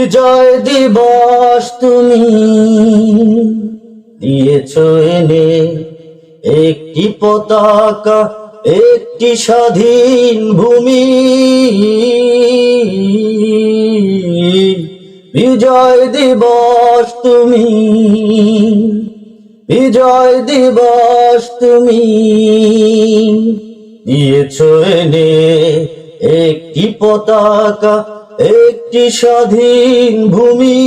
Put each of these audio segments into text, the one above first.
বিজয় দিবস তুমি দিয়েছ এনে একটি পতাকা, একটি স্বাধীন ভূমি। বিজয় দিবস তুমি, বিজয় দিবস তুমি দিয়েছ এনে একটি পতাকা একটি স্বাধীন ভূমি।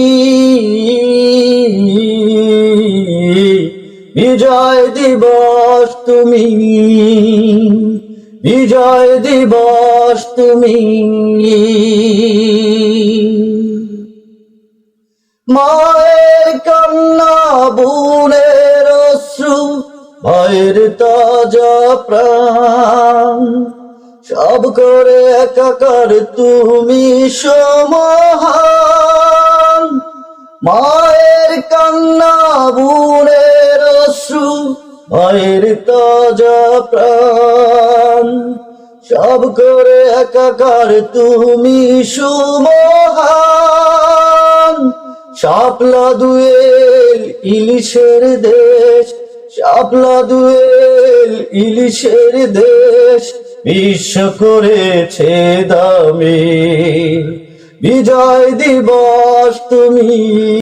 বিজয় দিবস তুমি, বিজয় দিবস তুমি। মায়ের কান্না, বুনের অশ্রু মায়ের তাজা প্রাণ। সব করে একাকার তুমি সমাহান মায়ের কান্না, বুনের অশ্রু, মায়ের তাজা প্রাণ। সব করে একাকার তুমি সুমহান শাপলা দুয়েল ইলিশের দেশ, শাপলা দুয়েল ইলিশের দেশ। বিশ্ব করেছে দামি। বিজয় দিবস তুমি